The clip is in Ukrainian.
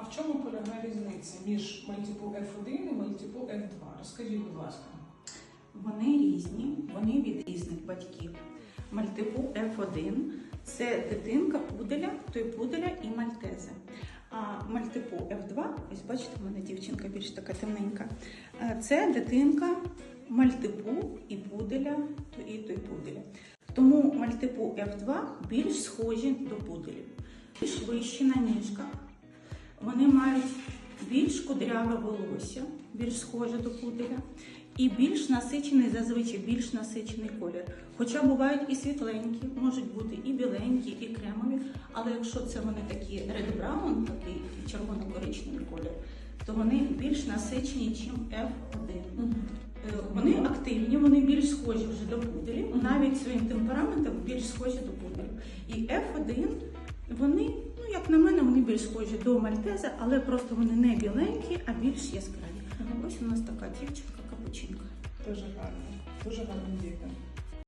в чому полягає різниця між Multiple F1 і Multiple F2? Розкажіть, будь ласка. Вони різні, вони від різних батьків. Мальтипу F1 це дитинка пуделя, той пуделя і мальтези. А мальтипу F2, ось бачите, в мене дівчинка більш така темненька. Це дитинка мальтипу і пуделя, то і той пуделя. Тому мальтипу F2 більш схожі до пуделів, більш вищі на ніжках. Вони мають більш кудряве волосся, більш схоже до пуделя, і більш насичений, зазвичай більш насичений колір. Хоча бувають і світленькі, можуть бути і біленькі, і кремові. Але якщо це вони такі red brown, такий червоно-коричневий колір, то вони більш насичені, ніж F1. Е, Вони активні, вони більш схожі вже до пуделів, навіть своїм темпераментом більш схожі до пуделів. І F1, вони, на мене, вони більш схожі до мальтези, але просто вони не біленькі, а більш яскраві. Ось у нас така дівчинка капучинка. Дуже гарно, дуже гарно діти.